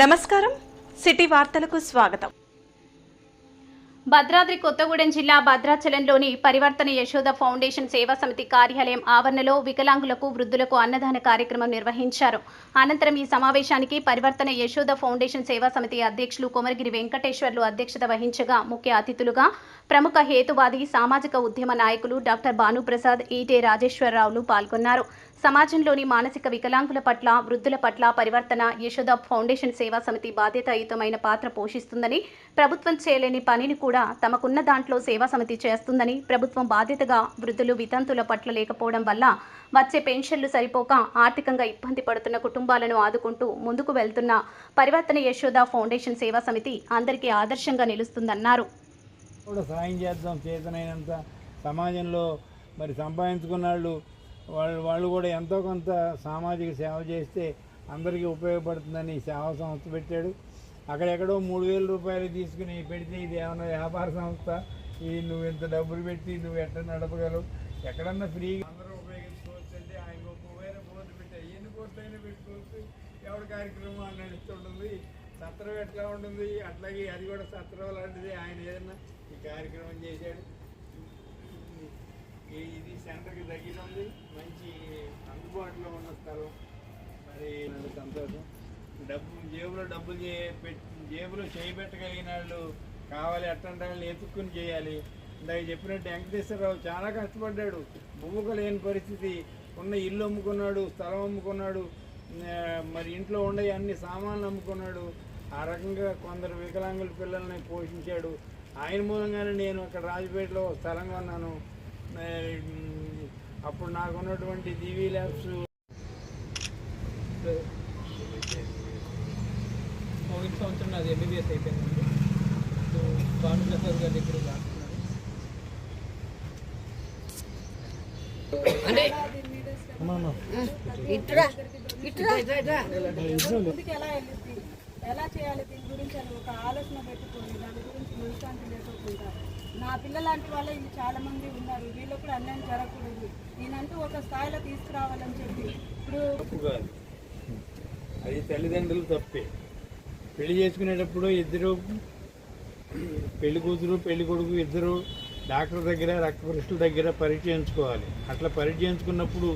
నమస్కారం. సిటీ వార్తలకు స్వాగతం. భద్రాద్రి కొత్తగూడెం జిల్లా భద్రాచలంలోని పరివర్తన యశోద ఫౌండేషన్ సేవా సమితి కార్యాలయం ఆవరణలో వికలాంగులకు వృద్ధులకు అన్నదాన కార్యక్రమం నిర్వహించారు. అనంతరం ఈ సమావేశానికి పరివర్తన యశోద ఫౌండేషన్ సేవా సమితి అధ్యక్షులు కొమరగిరి వెంకటేశ్వర్లు అధ్యక్షత వహించగా ముఖ్య అతిథులుగా ప్రముఖ హేతువాది సామాజిక ఉద్యమ నాయకులు డాక్టర్ భానుప్రసాద్ ఈటే రాజేశ్వరరావులు పాల్గొన్నారు. సమాజంలోని మానసిక వికలాంగుల పట్ల వృద్ధుల పట్ల పరివర్తన యశోద ఫౌండేషన్ సేవా సమితి బాధ్యతాయుతమైన పాత్ర పోషిస్తుందని ప్రభుత్వం చేయలేని పనిని కూడా తమకున్న దాంట్లో సేవా సమితి చేస్తుందని ప్రభుత్వం బాధ్యతగా వృద్ధులు వితంతుల పట్ల లేకపోవడం వల్ల వచ్చే పెన్షన్లు సరిపోక ఆర్థికంగా ఇబ్బంది పడుతున్న కుటుంబాలను ఆదుకుంటూ ముందుకు వెళ్తున్న పరివర్తన యశోద ఫౌండేషన్ సేవా సమితి అందరికీ ఆదర్శంగా నిలుస్తుందన్నారు. కూడా చేద్దాం చేతనైనంత సమాజంలో మరి సంపాదించుకున్న వాళ్ళు వాళ్ళు వాళ్ళు కూడా ఎంతో కొంత సామాజిక సేవ చేస్తే అందరికీ ఉపయోగపడుతుందని సేవా సంస్థ పెట్టాడు. అక్కడెక్కడో మూడు వేల రూపాయలు తీసుకుని పెడితే ఇది ఏమైనా వ్యాపార సంస్థ? ఇది నువ్వు ఇంత డబ్బులు పెట్టి నువ్వు ఎట్లా నడపగలవు? ఎక్కడన్నా ఫ్రీగా అందరూ ఉపయోగించుకోవచ్చు అంటే ఆయన ఒక వేరే బోర్డు ఎన్ని కోట్లైనా పెట్టుకోవచ్చు. ఎవరి కార్యక్రమం అని నడుస్తుంటుంది? సత్రం ఎట్లా ఉంటుంది? అట్లాగే అది కూడా సత్రం లాంటిది. ఆయన ఏదన్నా ఈ కార్యక్రమం చేశాడు. ఇది సెంటర్కి దగ్గర ఉంది మంచి అందుబాటులో ఉన్న స్థలం. మరి నాకు సంతోషం. డబ్బు జేబులో డబ్బులు చే జేబులో చేయబెట్టగలిగిన వాళ్ళు కావాలి అట్లాంటి వాళ్ళని ఎత్తుక్కుని చేయాలి. ఇందాక చెప్పినట్టు వెంకటేశ్వరరావు చాలా కష్టపడ్డాడు. భూముక లేని పరిస్థితి. ఉన్న ఇల్లు అమ్ముకున్నాడు స్థలం అమ్ముకున్నాడు మరి ఇంట్లో ఉండే అన్ని సామాన్లు అమ్ముకున్నాడు. ఆ రకంగా కొందరు వికలాంగుల పిల్లల్ని పోషించాడు. ఆయన మూలంగానే నేను అక్కడ రాజపేటలో స్థలం కొన్నాను అప్పుడు నాకు ఉన్నటువంటి దివీ ల్యాబ్స్ పోయిన సంవత్సరం నాది ఎంబీబీఎస్ అయిపోయిందండి. సో భానుప్రసాద్ గారి దగ్గర ఎలా చేయాలి దీని గురించి అని ఒక ఆలోచన పెట్టుకొని దాని గురించి మనశాంతి లేకుండా నా పిల్లలాంటి వాళ్ళే ఇది చాలా మంది ఉన్నారు. వీళ్ళు కూడా అన్యాయం జరగకూడదు. నేనంటూ ఒక స్థాయిలో తీసుకురావాలని చెప్పి. ఇప్పుడు అది తల్లిదండ్రులు తప్పే. పెళ్ళి చేసుకునేటప్పుడు ఇద్దరు పెళ్ళి కూతురు పెళ్ళి కొడుకు ఇద్దరు డాక్టర్ దగ్గర రక్త పరీక్షల దగ్గర పరిచయించుకోవాలి. అట్లా పరిచయించుకున్నప్పుడు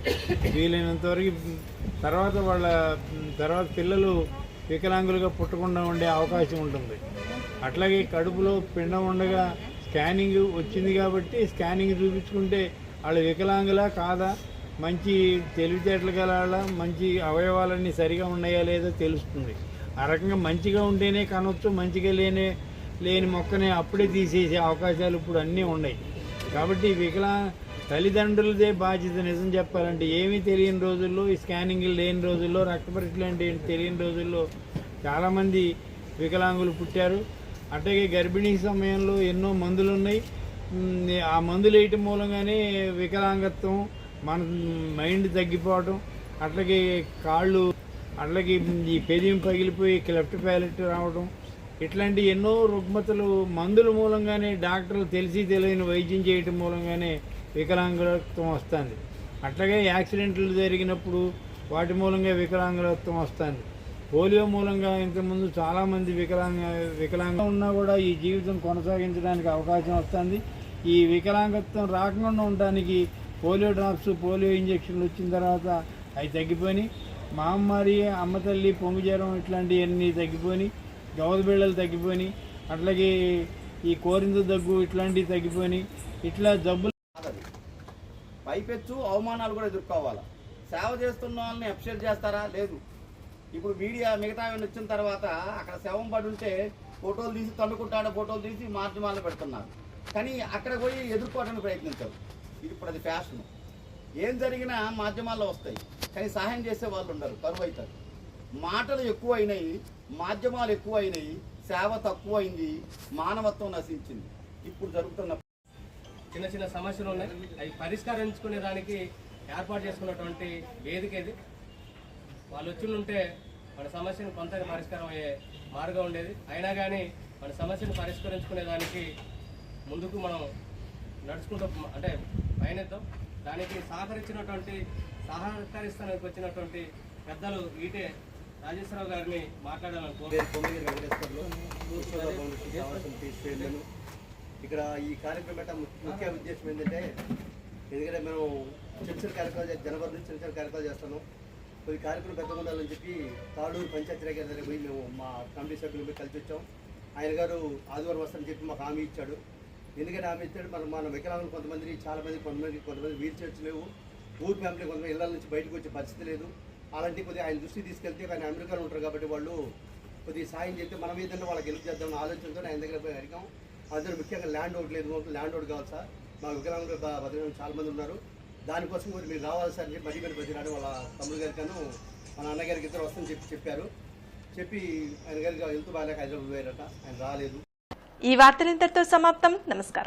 వీలైనంతవరకు తర్వాత వాళ్ళ తర్వాత పిల్లలు వికలాంగులుగా పుట్టకుండా ఉండే అవకాశం ఉంటుంది. అట్లాగే కడుపులో పిండం ఉండగా స్కానింగ్ వచ్చింది కాబట్టి స్కానింగ్ చూపించుకుంటే వాళ్ళు వికలాంగులా కాదా? మంచి తెలివితేటలు గల మంచి అవయవాలన్నీ సరిగా ఉన్నాయా లేదో తెలుస్తుంది. ఆ రకంగా మంచిగా ఉంటేనే కనొచ్చు మంచిగా లేనే లేని మొక్కనే అప్పుడే తీసేసే అవకాశాలు ఇప్పుడు అన్నీ ఉన్నాయి. కాబట్టి వికలా తల్లిదండ్రులదే బాధ్యత నిజం చెప్పాలంటే ఏమీ తెలియని రోజుల్లో ఈ స్కానింగ్ లేని రోజుల్లో రక్త పరీక్షలు అంటే తెలియని రోజుల్లో చాలామంది వికలాంగులు పుట్టారు. అట్లాగే గర్భిణీ సమయంలో ఎన్నో మందులు ఉన్నాయి ఆ మందులు వేయటం మూలంగానే వికలాంగత్వం మన మైండ్ తగ్గిపోవటం అట్లాగే కాళ్ళు అట్లాగే ఈ పెదయం పగిలిపోయి క్లెఫ్ట్ ప్యాలెట్ రావడం ఇట్లాంటి ఎన్నో రుగ్మతలు మందుల మూలంగానే డాక్టర్లు తెలిసి తెలియని వైద్యం చేయటం మూలంగానే వికలాంగత్వం వస్తుంది. అట్లాగే యాక్సిడెంట్లు జరిగినప్పుడు వాటి మూలంగా వికలాంగత్వం వస్తుంది. పోలియో మూలంగా ఇంతకుముందు చాలామంది వికలాంగ వికలాంగ ఉన్నా కూడా ఈ జీవితం కొనసాగించడానికి అవకాశం వస్తుంది. ఈ వికలాంగత్వం రాకుండా ఉండడానికి పోలియో డ్రాప్స్ పోలియో ఇంజక్షన్లు వచ్చిన తర్వాత అవి తగ్గిపోయి మహమ్మారి అమ్మ తల్లి పొంగు జ్వరం ఇట్లాంటివన్నీ తగ్గిపోయి గవద బిళ్ళలు తగ్గిపోయి అట్లాగే ఈ కోరింద దగ్గు ఇట్లాంటివి తగ్గిపోయి ఇట్లా జబ్బులు పైపెచ్చు అవమానాలు కూడా ఎదుర్కోవాలి? సేవ చేస్తున్న వాళ్ళని అప్షేట్ చేస్తారా? లేదు. ఇప్పుడు మీడియా మిగతా వచ్చిన తర్వాత అక్కడ శవం పడి ఉంటే ఫోటోలు తీసి తన్నుకుంటాడు ఫోటోలు తీసి మాధ్యమాల్లో పెడుతున్నారు. కానీ అక్కడ పోయి ఎదుర్కోవడానికి ప్రయత్నించారు. ఇది ఇప్పుడు అది ఫ్యాషన్. ఏం జరిగినా మాధ్యమాల్లో వస్తాయి. కానీ సహాయం చేసే వాళ్ళు ఉండరు కరువు అవుతారు మాటలు ఎక్కువ అయినాయి మాధ్యమాలు ఎక్కువ అయినాయి సేవ తక్కువైంది మానవత్వం నశించింది. ఇప్పుడు జరుగుతున్న చిన్న చిన్న సమస్యలు ఉన్నాయి. అవి పరిష్కరించుకునే దానికి ఏర్పాటు చేసుకున్నటువంటి వేదిక ఇది వాళ్ళు వచ్చి ఉంటే మన సమస్యను కొంత పరిష్కారం అయ్యే మార్గం ఉండేది. అయినా కానీ మన సమస్యను పరిష్కరించుకునే దానికి ముందుకు మనం నడుచుకుంటూ అంటే పయనిద్దాం. దానికి సహకరించినటువంటి సహకరిస్తానికి వచ్చినటువంటి పెద్దలు ఈటే రాజేశ్వరరావు గారిని మాట్లాడాలని పేరు వెంకటేశ్వర్లు యశోద ఇక్కడ ఈ కార్యక్రమం యొక్క ముఖ్య ఉద్దేశం ఏంటంటే ఎందుకంటే మనం చిన్న కార్యక్రమాలు జనవరి నుంచి చిన్న కార్యక్రమాలు చేస్తున్నాం. కొద్ది కార్యక్రమం పెద్దగా ఉండాలని చెప్పి తాడూరు పంచాయతీ గారి దగ్గర పోయి మేము మా కమిటీ సభ్యులు పోయి కలిసి వచ్చాం. ఆయన గారు ఆదివారం వస్తారని చెప్పి మాకు హామీ ఇచ్చాడు. ఎందుకంటే హామీ ఇచ్చాడు? మనం మన వికలాంగులు కొంతమంది చాలా మంది కొంతమంది కొంతమంది వీల్ చైర్స్ లేవు. ఊరు ఫ్యామిలీ కొంతమంది ఇళ్ళ నుంచి బయటకు వచ్చే పరిస్థితి లేదు. అలాంటి కొద్దిగా ఆయన దృష్టి తీసుకెళ్తే ఆయన అమెరికాలో ఉంటారు కాబట్టి వాళ్ళు కొద్దిగా సాయం చేస్తే మనం ఏదంటే వాళ్ళకి హెల్ప్ చేద్దాం ఆలోచనతో ఆయన దగ్గర పోయి అడిగాం. అందులో ముఖ్యంగా ల్యాండ్ ఒకటి లేదు. ల్యాండ్ ఒకటి కావాలి సార్. మా వికలాంగులు చాలామంది బతకడం ఉన్నారు. దానికోసం కూడా మీరు రావాలి సార్ అని చెప్పి మధ్య మీద బతిరాడు వాళ్ళ తమ్ముడు గారికను మా నాన్నగారికి ఇద్దరు వస్తుందని చెప్పి చెప్పారు. చెప్పి ఆయన గారికి వెళ్తూ బాగాలేక హైదరాబాద్ పోయారట. ఆయన రాలేదు. ఈ వార్తలు ఇంతటితో సమాప్తం. నమస్కారం.